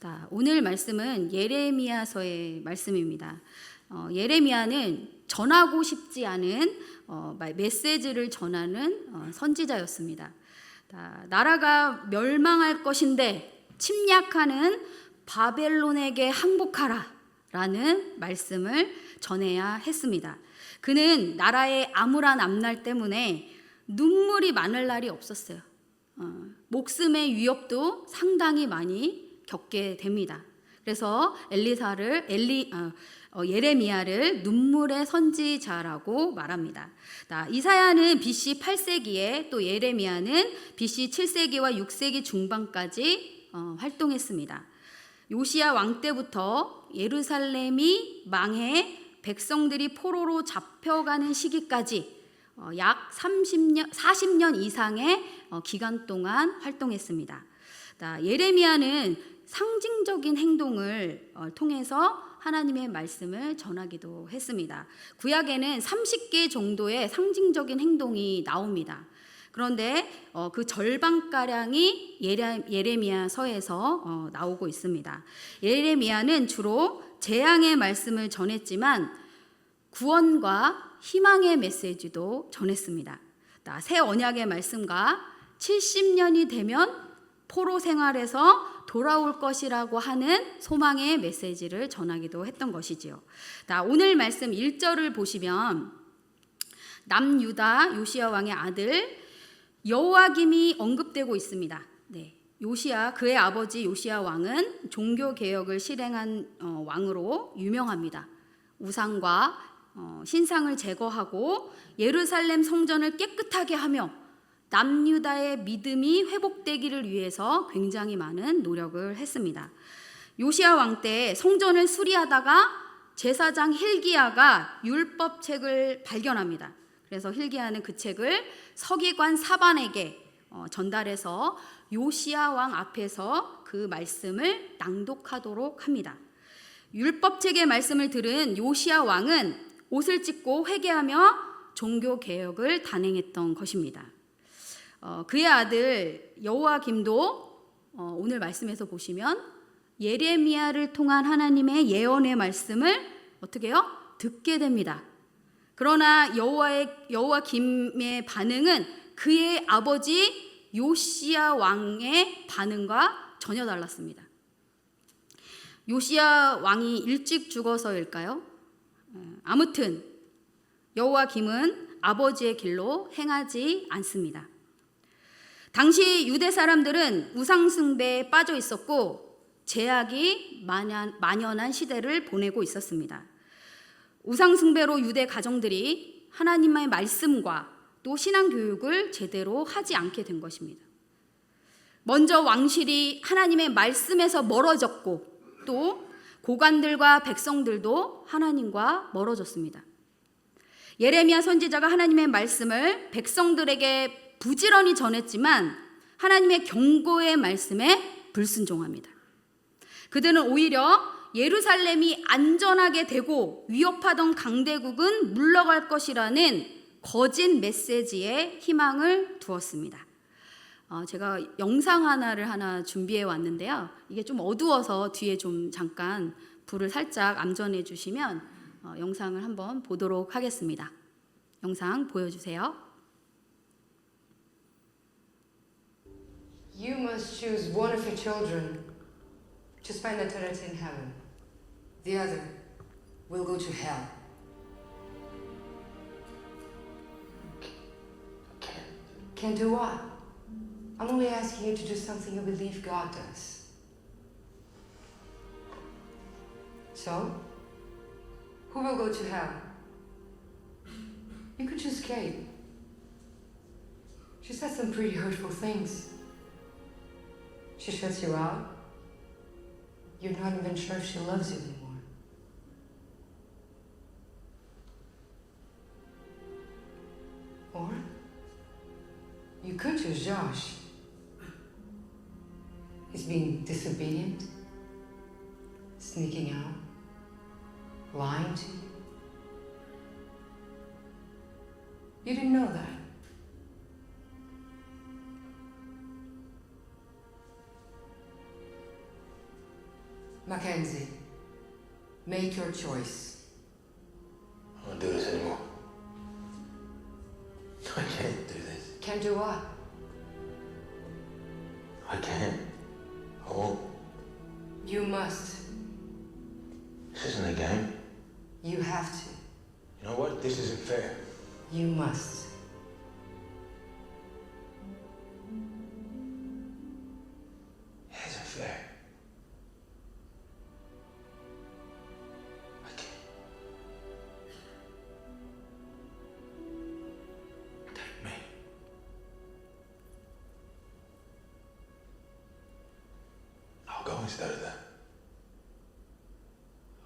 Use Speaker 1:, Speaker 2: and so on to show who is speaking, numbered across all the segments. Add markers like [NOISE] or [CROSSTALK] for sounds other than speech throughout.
Speaker 1: 자, 오늘 말씀은 예레미야서의 말씀입니다. 어, 예레미야는 전하고 싶지 않은 어, 마- 메시지를 전하는 어, 선지자였습니다. 자, 나라가 멸망할 것인데 침략하는 바벨론에게 항복하라 라는 말씀을 전해야 했습니다. 그는 나라의 암울한 앞날 때문에 눈물이 많을 날이 없었어요. 어, 목숨의 위협도 상당히 많이 겪게 됩니다. 그래서 엘리사를 엘리 어, 어, 예레미야를 눈물의 선지자라고 말합니다. 자, 이사야는 BC 8세기에 또 예레미야는 BC 7세기와 6세기 중반까지 어, 활동했습니다. 요시야 왕 때부터 예루살렘이 망해 백성들이 포로로 잡혀가는 시기까지 어, 약 30년, 40년 이상의 어, 기간 동안 활동했습니다. 자, 예레미야는 상징적인 행동을 어, 통해서 하나님의 말씀을 전하기도 했습니다. 구약에는 30개 정도의 상징적인 행동이 나옵니다. 그런데 어, 그 절반가량이 예레, 예레미야서에서 어, 나오고 있습니다. 예레미야는 주로 재앙의 말씀을 전했지만 구원과 희망의 메시지도 전했습니다. 자, 새 언약의 말씀과 70년이 되면 포로 생활에서 돌아올 것이라고 하는 소망의 메시지를 전하기도 했던 것이지요. 자, 오늘 말씀 1절을 보시면 남유다 요시야 왕의 아들 여호와김이 언급되고 있습니다. 네. 요시야 그의 아버지 요시야 왕은 종교 개혁을 실행한 어, 왕으로 유명합니다. 우상과 어, 신상을 제거하고 예루살렘 성전을 깨끗하게 하며 남유다의 믿음이 회복되기를 위해서 굉장히 많은 노력을 했습니다. 요시야 왕때 성전을 수리하다가 제사장 힐기야가 율법책을 발견합니다. 그래서 힐기야는 그 책을 서기관 사반에게 어, 전달해서 요시야 왕 앞에서 그 말씀을 낭독하도록 합니다. 율법책의 말씀을 들은 요시야 왕은 옷을 찢고 회개하며 종교 개혁을 단행했던 것입니다. 어, 그의 아들 여호와김도 어, 오늘 말씀에서 보시면 예레미야를 통한 하나님의 예언의 말씀을 어떻게 해요? 듣게 됩니다. 그러나 여호와의 여호와김의 반응은 그의 아버지 요시야 왕의 반응과 전혀 달랐습니다. 요시야 왕이 일찍 죽어서일까요? 어, 아무튼 여호와김은 아버지의 길로 행하지 않습니다. 당시 유대 사람들은 우상숭배에 빠져 있었고 제약이 만연, 만연 한 시대를 보내고 있었습니다. 우상숭배로 유대 가정들이 하나님의 말씀과 또 신앙 교육을 제대로 하지 않게 된 것입니다. 먼저 왕실이 하나님의 말씀에서 멀어졌고 또 고관들과 백성들도 하나님과 멀어졌습니다. 예레미야 선지자가 하나님의 말씀을 백성들에게 부지런히 전했지만 하나님의 경고의 말씀에 불순종합니다. 그들은 오히려 예루살렘이 안전하게 되고 위협하던 강대국은 물러갈 것이라는 거짓 메시지에 희망을 두었습니다. 어, 제가 영상 하나를 하나 준비해 왔는데요. 이게 좀 어두워서 뒤에 좀 잠깐 불을 살짝 암전해 주시면 어, 영상을 한번 보도록 하겠습니다. 영상 보여주세요.
Speaker 2: You must choose one of your children to spend eternity in heaven. The other will go to hell. Can't do what? I'm only asking you to do something you believe God does. So, who will go to hell? You could choose Kate. She said some pretty hurtful things. She shuts you out. You're not even sure if she loves you anymore. Or you could choose Josh. He's being disobedient, sneaking out, lying to you. You didn't know that. Mackenzie, make your choice.
Speaker 3: I don't do this anymore. [LAUGHS] I can't do this.
Speaker 2: Can't do what?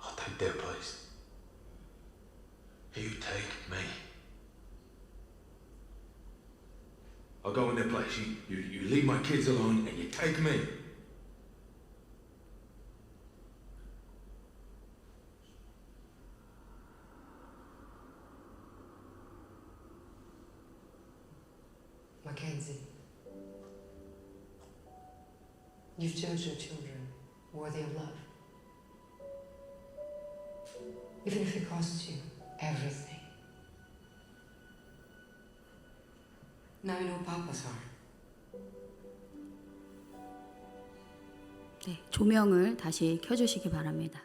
Speaker 3: I'll take their place. You take me.
Speaker 4: I'll go in their place. You, you, you leave my kids alone and you take me.
Speaker 2: Even if it costs you everything. Now you know Papa's heart.
Speaker 1: 네, 조명을 다시 켜주시기 바랍니다.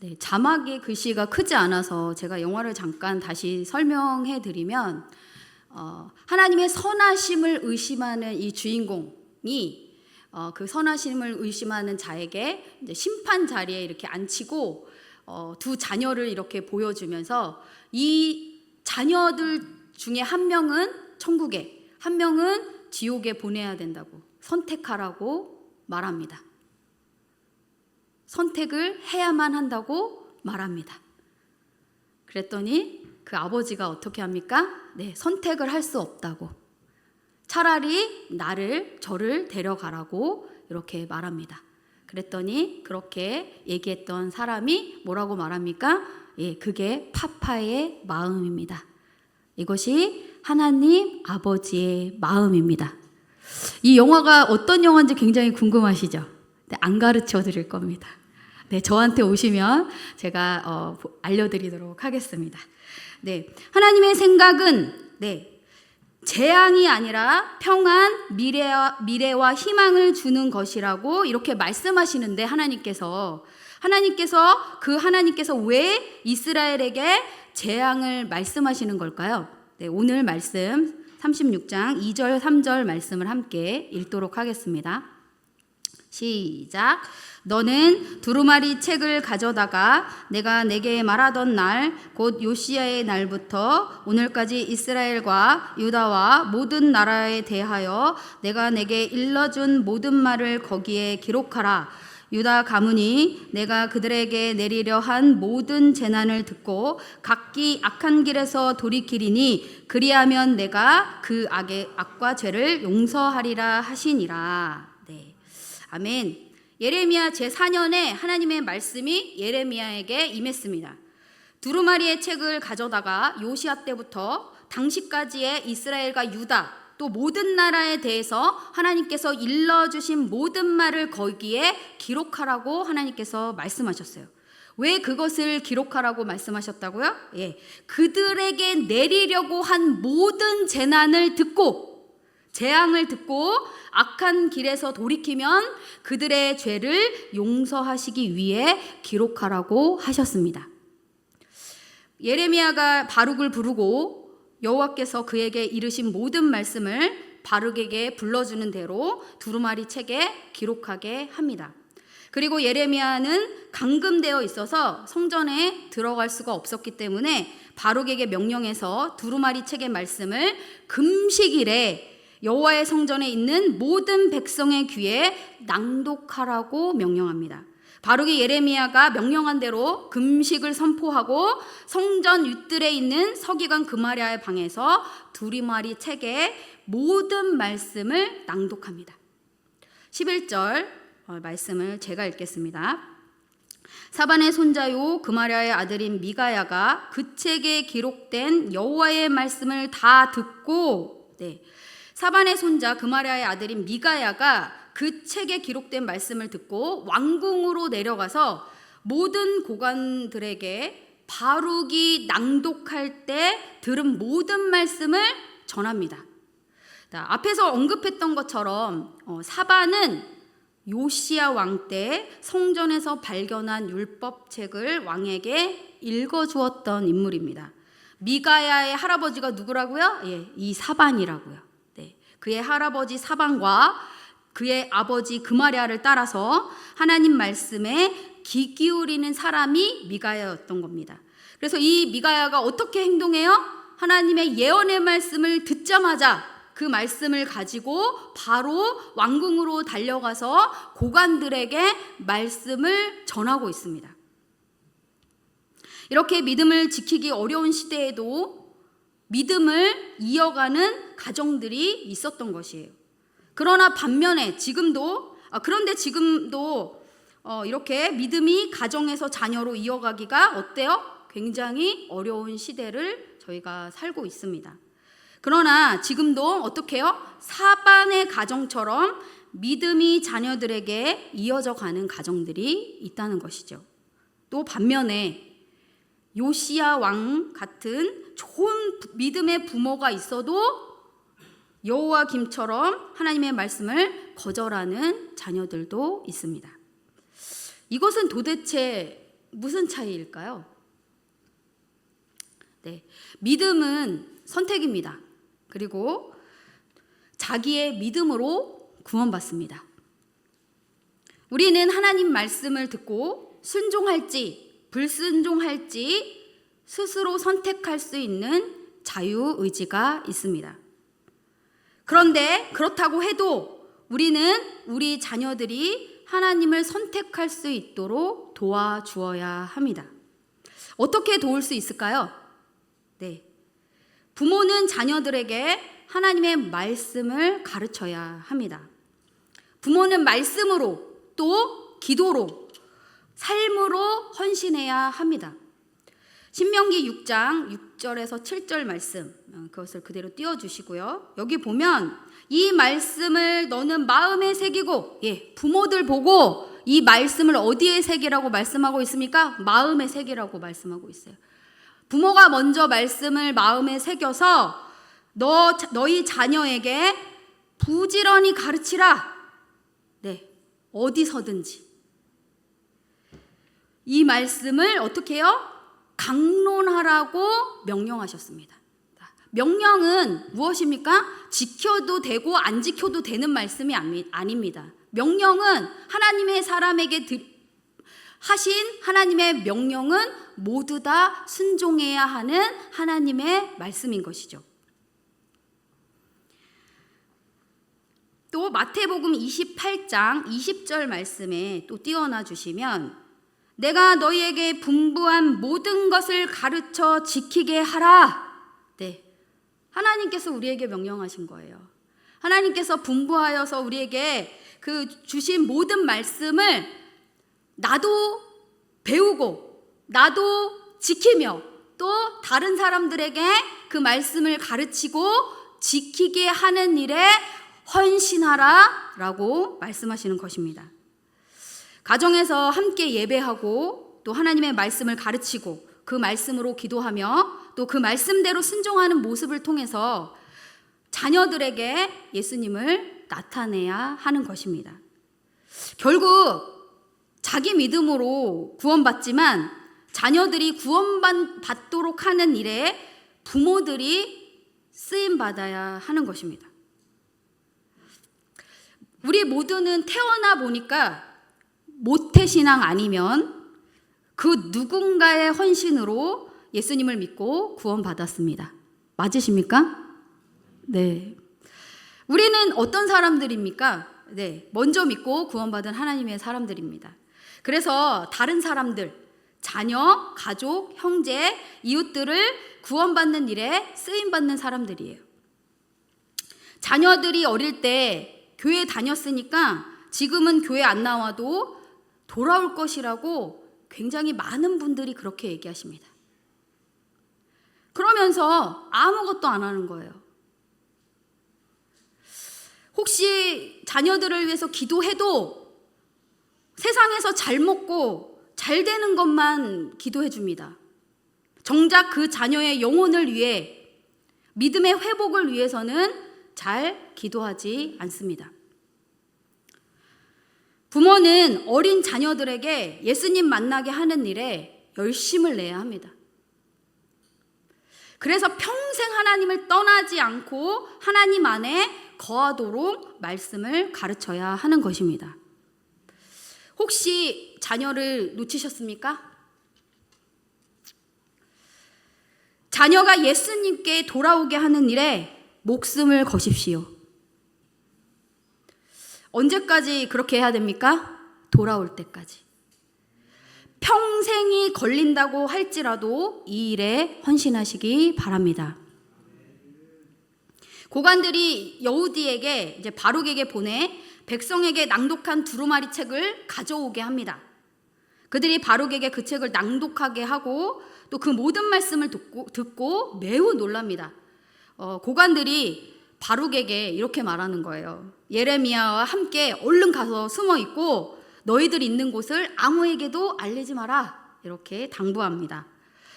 Speaker 1: 네, 자막의 글씨가 크지 않아서 제가 영화를 잠깐 다시 설명해 드리면 어, 하나님의 선하심을 의심하는 이 주인공이 어, 그 선하심을 의심하는 자에게 심판 자리에 이렇게 앉히고 어, 두 자녀를 이렇게 보여주면서 이 자녀들 중에 한 명은 천국에, 한 명은 지옥에 보내야 된다고 선택하라고 말합니다. 선택을 해야만 한다고 말합니다. 그랬더니 그 아버지가 어떻게 합니까? 네, 선택을 할 수 없다고. 차라리 나를 저를 데려가라고 이렇게 말합니다. 그랬더니 그렇게 얘기했던 사람이 뭐라고 말합니까? 예, 그게 파파의 마음입니다. 이것이 하나님 아버지의 마음입니다. 이 영화가 어떤 영화인지 굉장히 궁금하시죠? 네, 안 가르쳐 드릴 겁니다. 네, 저한테 오시면 제가 어, 보- 알려드리도록 하겠습니다. 네, 하나님의 생각은 네, 재앙이 아니라 평안, 미래와, 미래와 희망을 주는 것이라고 이렇게 말씀하시는데 하나님께서 하나님께서 그 하나님께서 왜 이스라엘에게 재앙을 말씀하시는 걸까요? 네, 오늘 말씀 36장 2절 3절 말씀을 함께 읽도록 하겠습니다. 시작. 너는 두루마리 책을 가져다가 내가 내게 말하던 날, 곧 요시야의 날부터 오늘까지 이스라엘과 유다와 모든 나라에 대하여 내가 내게 일러준 모든 말을 거기에 기록하라. 유다 가문이 내가 그들에게 내리려 한 모든 재난을 듣고 각기 악한 길에서 돌이키리니 그리하면 내가 그 악의 악과 죄를 용서하리라 하시니라. 네. 아멘. 예레미야 제4년에 하나님의 말씀이 예레미야에게 임했습니다. 두루마리의 책을 가져다가 요시아 때부터 당시까지의 이스라엘과 유다 또 모든 나라에 대해서 하나님께서 일러주신 모든 말을 거기에 기록하라고 하나님께서 말씀하셨어요. 왜 그것을 기록하라고 말씀하셨다고요? 예. 그들에게 내리려고 한 모든 재난을 듣고 재앙을 듣고 악한 길에서 돌이키면 그들의 죄를 용서하시기 위해 기록하라고 하셨습니다. 예레미야가 바룩을 부르고 여호와께서 그에게 이르신 모든 말씀을 바룩에게 불러주는 대로 두루마리 책에 기록하게 합니다. 그리고 예레미야는 감금되어 있어서 성전에 들어갈 수가 없었기 때문에 바룩에게 명령해서 두루마리 책의 말씀을 금식일에 여호와의 성전에 있는 모든 백성의 귀에 낭독하라고 명령합니다. 바룩이 예레미야가 명령한 대로 금식을 선포하고 성전 윗들에 있는 서기관 그마리아의 방에서 두리마리 책에 모든 말씀을 낭독합니다. 11절 어, 말씀을 제가 읽겠습니다. 사반의 손자요 그마리아의 아들인 미가야가 그 책에 기록된 여호와의 말씀을 다 듣고 네. 사반의 손자 그마리아의 아들인 미가야가 그 책에 기록된 말씀을 듣고 왕궁으로 내려가서 모든 고관들에게 바룩이 낭독할 때 들은 모든 말씀을 전합니다. 자, 앞에서 언급했던 것처럼 어, 사반은 요시야 왕 때 성전에서 발견한 율법책을 왕에게 읽어주었던 인물입니다. 미가야의 할아버지가 누구라고요? 예, 이 사반이라고요. 네, 그의 할아버지 사반과 그의 아버지 그마리아를 따라서 하나님 말씀에 귀 기울이는 사람이 미가야였던 겁니다. 그래서 이 미가야가 어떻게 행동해요? 하나님의 예언의 말씀을 듣자마자 그 말씀을 가지고 바로 왕궁으로 달려가서 고관들에게 말씀을 전하고 있습니다. 이렇게 믿음을 지키기 어려운 시대에도 믿음을 이어가는 가정들이 있었던 것이에요. 그러나 반면에 지금도 아, 그런데 지금도 어, 이렇게 믿음이 가정에서 자녀로 이어가기가 어때요? 굉장히 어려운 시대를 저희가 살고 있습니다. 그러나 지금도 어떻게요? 사반의 가정처럼 믿음이 자녀들에게 이어져 가는 가정들이 있다는 것이죠. 또 반면에 요시야 왕 같은 좋은 믿음의 부모가 있어도 여호와 김처럼 하나님의 말씀을 거절하는 자녀들도 있습니다. 이것은 도대체 무슨 차이일까요? 네. 믿음은 선택입니다. 그리고 자기의 믿음으로 구원받습니다. 우리는 하나님 말씀을 듣고 순종할지 불순종할지 스스로 선택할 수 있는 자유 의지가 있습니다. 그런데 그렇다고 해도 우리는 우리 자녀들이 하나님을 선택할 수 있도록 도와주어야 합니다. 어떻게 도울 수 있을까요? 네. 부모는 자녀들에게 하나님의 말씀을 가르쳐야 합니다. 부모는 말씀으로 또 기도로 삶으로 헌신해야 합니다. 신명기 6장 6절에서 7절 말씀 어, 그것을 그대로 띄워 주시고요. 여기 보면 이 말씀을 너는 마음에 새기고 예, 부모들 보고 이 말씀을 어디에 새기라고 말씀하고 있습니까? 마음에 새기라고 말씀하고 있어요. 부모가 먼저 말씀을 마음에 새겨서 너 너희 자녀에게 부지런히 가르치라. 네. 어디서든지 이 말씀을 어떻게 해요? 강론하라고 명령하셨습니다. 명령은 무엇입니까? 지켜도 되고 안 지켜도 되는 말씀이 아닙니다. 명령은 하나님의 사람에게 드- 하신 하나님의 명령은 모두 다 순종해야 하는 하나님의 말씀인 것이죠. 또 마태복음 28장 20절 말씀에 또 띄워놔 주시면 내가 너희에게 분부한 모든 것을 가르쳐 지키게 하라. 네. 하나님께서 우리에게 명령하신 거예요. 하나님께서 분부하여서 우리에게 그 주신 모든 말씀을 나도 배우고 나도 지키며 또 다른 사람들에게 그 말씀을 가르치고 지키게 하는 일에 헌신하라 라고 말씀하시는 것입니다. 가정에서 함께 예배하고 또 하나님의 말씀을 가르치고 그 말씀으로 기도하며 또 그 말씀대로 순종하는 모습을 통해서 자녀들에게 예수님을 나타내야 하는 것입니다. 결국 자기 믿음으로 구원받지만 자녀들이 구원받도록 하는 일에 부모들이 쓰임 받아야 하는 것입니다. 우리 모두는 태어나 보니까 모태신앙 아니면 그 누군가의 헌신으로 예수님을 믿고 구원받았습니다. 맞으십니까? 네. 우리는 어떤 사람들입니까? 네. 먼저 믿고 구원받은 하나님의 사람들입니다. 그래서 다른 사람들, 자녀, 가족, 형제, 이웃들을 구원받는 일에 쓰임받는 사람들이에요. 자녀들이 어릴 때 교회 다녔으니까 지금은 교회 안 나와도 돌아올 것이라고 굉장히 많은 분들이 그렇게 얘기하십니다. 그러면서 아무것도 안 하는 거예요. 혹시 자녀들을 위해서 기도해도 세상에서 잘 먹고 잘 되는 것만 기도해 줍니다. 정작 그 자녀의 영혼을 위해 믿음의 회복을 위해서는 잘 기도하지 않습니다. 부모는 어린 자녀들에게 예수님 만나게 하는 일에 열심을 내야 합니다. 그래서 평생 하나님을 떠나지 않고 하나님 안에 거하도록 말씀을 가르쳐야 하는 것입니다. 혹시 자녀를 놓치셨습니까? 자녀가 예수님께 돌아오게 하는 일에 목숨을 거십시오. 언제까지 그렇게 해야 됩니까? 돌아올 때까지. 평생이 걸린다고 할지라도 이 일에 헌신하시기 바랍니다. 고관들이 여우디에게 이제 바룩에게 보내 백성에게 낭독한 두루마리 책을 가져오게 합니다. 그들이 바룩에게 그 책을 낭독하게 하고 또 그 모든 말씀을 듣고, 듣고 매우 놀랍니다. 어, 고관들이 바룩에게 이렇게 말하는 거예요. 예레미야와 함께 얼른 가서 숨어 있고 너희들 있는 곳을 아무에게도 알리지 마라. 이렇게 당부합니다.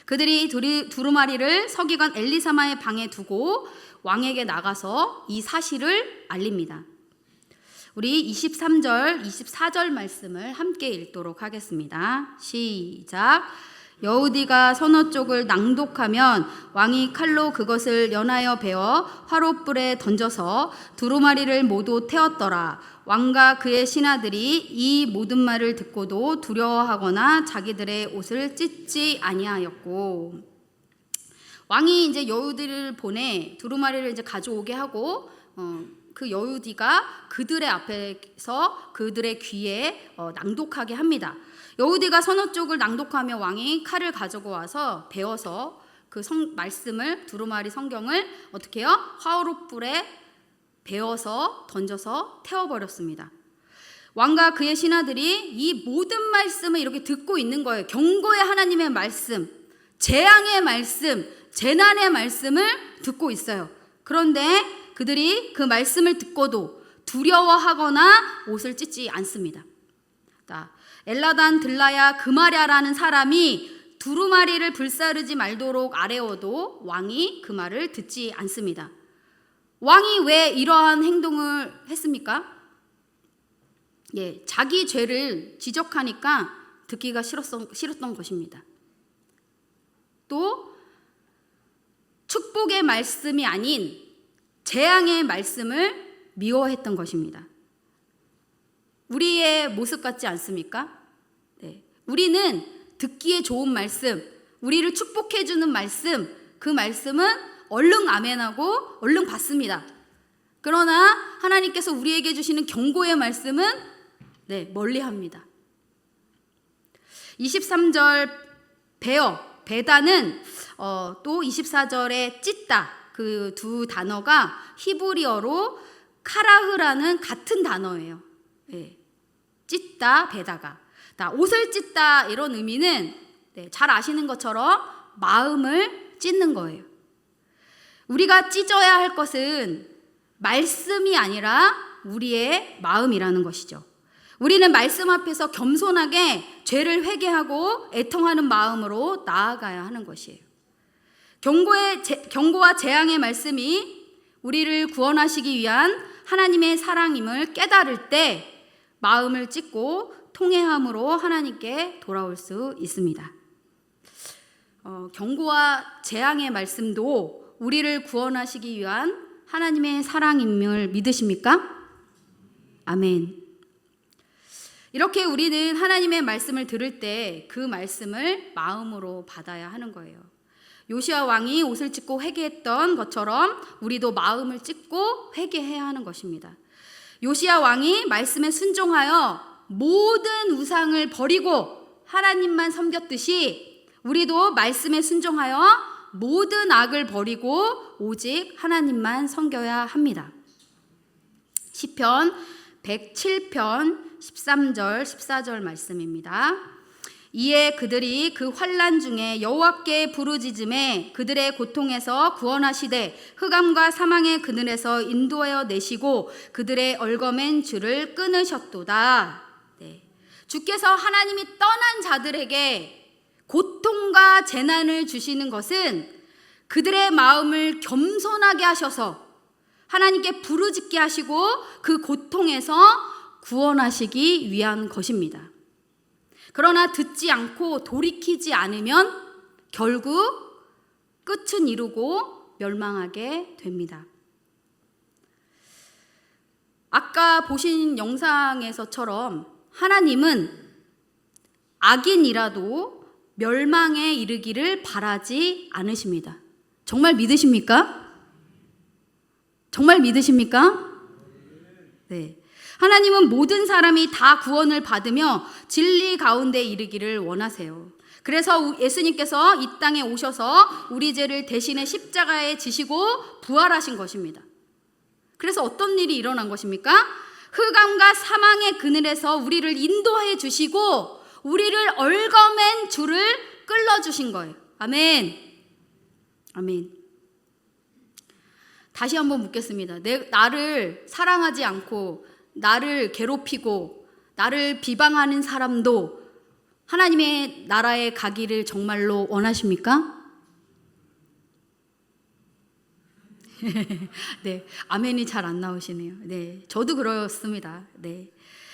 Speaker 1: 그들이 두리, 두루마리를 서기관 엘리사마의 방에 두고 왕에게 나가서 이 사실을 알립니다. 우리 23절, 24절 말씀을 함께 읽도록 하겠습니다. 시작. 여우디가 선어 쪽을 낭독하면 왕이 칼로 그것을 연하여 베어 화롯불에 던져서 두루마리를 모두 태웠더라. 왕과 그의 신하들이 이 모든 말을 듣고도 두려워하거나 자기들의 옷을 찢지 아니하였고 왕이 이제 여우디를 보내 두루마리를 이제 가져오게 하고 어, 그 여우디가 그들의 앞에서 그들의 귀에 어, 낭독하게 합니다. 여우디가 선어 쪽을 낭독하며 왕이 칼을 가지고 와서 베어서 그 성, 말씀을 두루마리 성경을 어떻게 해요? 화로불에 베어서 던져서 태워버렸습니다. 왕과 그의 신하들이 이 모든 말씀을 이렇게 듣고 있는 거예요. 경고의 하나님의 말씀, 재앙의 말씀, 재난의 말씀을 듣고 있어요. 그런데 그들이 그 말씀을 듣고도 두려워하거나 옷을 찢지 않습니다. 자, 엘라단 들라야 그마랴라는 사람이 두루마리를 불사르지 말도록 아래어도 왕이 그 말을 듣지 않습니다. 왕이 왜 이러한 행동을 했습니까? 예, 자기 죄를 지적하니까 듣기가 싫었던, 싫었던 것입니다. 또 축복의 말씀이 아닌 재앙의 말씀을 미워했던 것입니다. 우리의 모습 같지 않습니까? 네. 우리는 듣기에 좋은 말씀, 우리를 축복해주는 말씀, 그 말씀은 얼른 아멘하고 얼른 받습니다. 그러나 하나님께서 우리에게 주시는 경고의 말씀은 네, 멀리 합니다. 23절 배어, 배다는 어, 또 24절에 찢다 그 두 단어가 히브리어로 카라흐라는 같은 단어예요. 네. 찢다, 배다가. 자, 옷을 찢다 이런 의미는 네, 잘 아시는 것처럼 마음을 찢는 거예요. 우리가 찢어야 할 것은 말씀이 아니라 우리의 마음이라는 것이죠. 우리는 말씀 앞에서 겸손하게 죄를 회개하고 애통하는 마음으로 나아가야 하는 것이에요. 경고의 제, 경고와 재앙의 말씀이 우리를 구원하시기 위한 하나님의 사랑임을 깨달을 때 마음을 찢고 통회함으로 하나님께 돌아올 수 있습니다. 어, 경고와 재앙의 말씀도 우리를 구원하시기 위한 하나님의 사랑임을 믿으십니까? 아멘. 이렇게 우리는 하나님의 말씀을 들을 때 그 말씀을 마음으로 받아야 하는 거예요. 요시아 왕이 옷을 찢고 회개했던 것처럼 우리도 마음을 찢고 회개해야 하는 것입니다. 요시아 왕이 말씀에 순종하여 모든 우상을 버리고 하나님만 섬겼듯이 우리도 말씀에 순종하여 모든 악을 버리고 오직 하나님만 섬겨야 합니다. 시편 107편 13절 14절 말씀입니다. 이에 그들이 그 환란 중에 여호와께 부르짖음에 그들의 고통에서 구원하시되 흑암과 사망의 그늘에서 인도하여 내시고 그들의 얼거맨 줄을 끊으셨도다. 네. 주께서 하나님이 떠난 자들에게 고통과 재난을 주시는 것은 그들의 마음을 겸손하게 하셔서 하나님께 부르짖게 하시고 그 고통에서 구원하시기 위한 것입니다. 그러나 듣지 않고 돌이키지 않으면 결국 끝은 이루고 멸망하게 됩니다. 아까 보신 영상에서처럼 하나님은 악인이라도 멸망에 이르기를 바라지 않으십니다. 정말 믿으십니까? 정말 믿으십니까? 네. 하나님은 모든 사람이 다 구원을 받으며 진리 가운데 이르기를 원하세요. 그래서 예수님께서 이 땅에 오셔서 우리 죄를 대신에 십자가에 지시고 부활하신 것입니다. 그래서 어떤 일이 일어난 것입니까? 흑암과 사망의 그늘에서 우리를 인도해 주시고 우리를 얽어맨 줄을 끌어 주신 거예요. 아멘. 아멘. 다시 한번 묻겠습니다. 내, 나를 사랑하지 않고 나를 괴롭히고 나를 비방하는 사람도 하나님의 나라에 가기를 정말로 원하십니까? [LAUGHS] 네, 아멘이 잘 안 나오시네요. 네, 저도 그렇습니다. 네.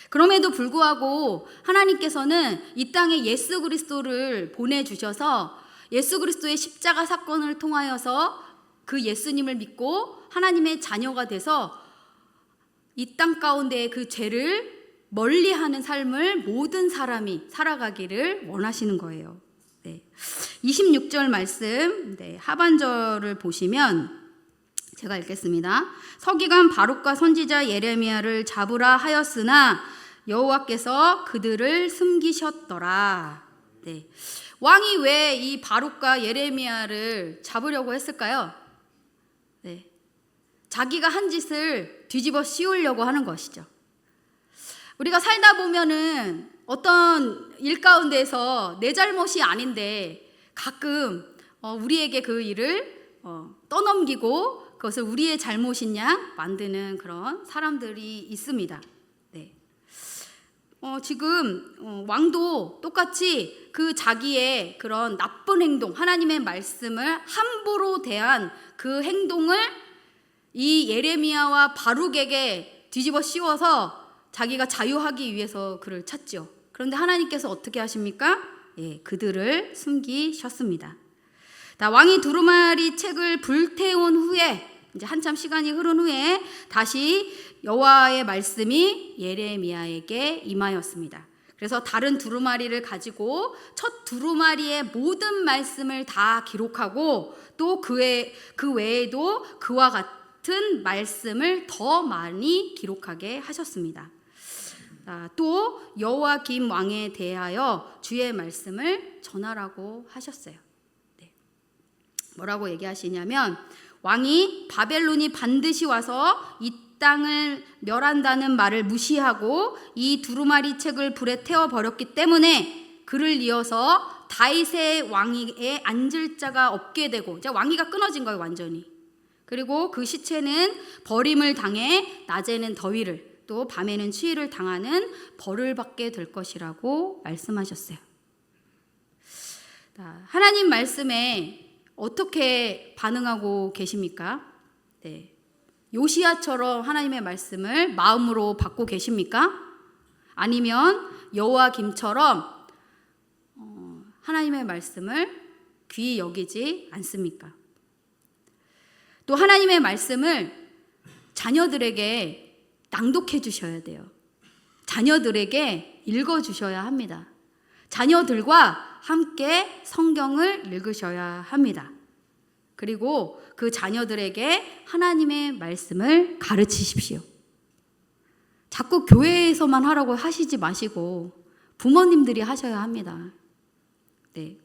Speaker 1: 그럼에도 불구하고 하나님께서는 이 땅에 예수 그리스도를 보내주셔서 예수 그리스도의 십자가 사건을 통하여서 그 예수님을 믿고 하나님의 자녀가 돼서 이 땅 가운데 그 죄를 멀리하는 삶을 모든 사람이 살아가기를 원하시는 거예요. 네. 26절 말씀 네, 하반절을 보시면 제가 읽겠습니다. 서기관 바룩과 선지자 예레미야를 잡으라 하였으나 여호와께서 그들을 숨기셨더라. 네. 왕이 왜 이 바룩과 예레미야를 잡으려고 했을까요? 네. 자기가 한 짓을 뒤집어 씌우려고 하는 것이죠. 우리가 살다 보면은 어떤 일 가운데서 내 잘못이 아닌데 가끔 어, 우리에게 그 일을 어, 떠넘기고 그것을 우리의 잘못인 양 만드는 그런 사람들이 있습니다. 네. 어, 지금 어, 왕도 똑같이 그 자기의 그런 나쁜 행동, 하나님의 말씀을 함부로 대한 그 행동을 이 예레미야와 바룩에게 뒤집어 씌워서 자기가 자유하기 위해서 그를 찾죠. 그런데 하나님께서 어떻게 하십니까? 예, 그들을 숨기셨습니다. 다 왕이 두루마리 책을 불태운 후에 이제 한참 시간이 흐른 후에 다시 여호와의 말씀이 예레미야에게 임하였습니다. 그래서 다른 두루마리를 가지고 첫 두루마리의 모든 말씀을 다 기록하고 또 그외 그 외에도 그와 같은 말씀을 더 많이 기록하게 하셨습니다. 아, 또 여호와 김 왕에 대하여 주의 말씀을 전하라고 하셨어요. 네. 뭐라고 얘기하시냐면 왕이 바벨론이 반드시 와서 이 땅을 멸한다는 말을 무시하고 이 두루마리 책을 불에 태워 버렸기 때문에 그를 이어서 다윗의 왕위에 앉을 자가 없게 되고 왕위가 끊어진 거예요 완전히. 그리고 그 시체는 버림을 당해 낮에는 더위를 또 밤에는 추위를 당하는 벌을 받게 될 것이라고 말씀하셨어요. 하나님 말씀에 어떻게 반응하고 계십니까? 네. 요시야처럼 하나님의 말씀을 마음으로 받고 계십니까? 아니면 여호와 김처럼 어, 하나님의 말씀을 귀히 여기지 않습니까? 또 하나님의 말씀을 자녀들에게 낭독해 주셔야 돼요. 자녀들에게 읽어 주셔야 합니다. 자녀들과 함께 성경을 읽으셔야 합니다. 그리고 그 자녀들에게 하나님의 말씀을 가르치십시오. 자꾸 교회에서만 하라고 하시지 마시고 부모님들이 하셔야 합니다. 네.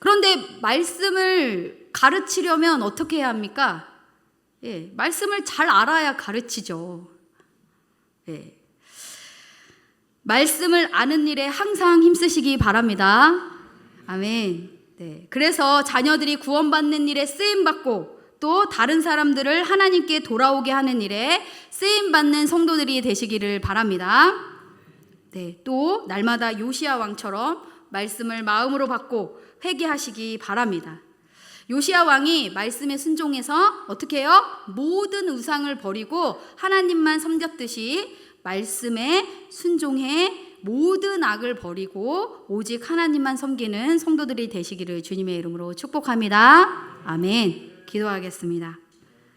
Speaker 1: 그런데 말씀을 가르치려면 어떻게 해야 합니까? 예, 말씀을 잘 알아야 가르치죠. 예. 말씀을 아는 일에 항상 힘쓰시기 바랍니다. 아멘. 네. 그래서 자녀들이 구원받는 일에 쓰임 받고 또 다른 사람들을 하나님께 돌아오게 하는 일에 쓰임 받는 성도들이 되시기를 바랍니다. 네. 또 날마다 요시야 왕처럼 말씀을 마음으로 받고 회개하시기 바랍니다. 요시야 왕이 말씀에 순종해서 어떻게 해요? 모든 우상을 버리고 하나님만 섬겼듯이 말씀에 순종해 모든 악을 버리고 오직 하나님만 섬기는 성도들이 되시기를 주님의 이름으로 축복합니다. 아멘. 기도하겠습니다.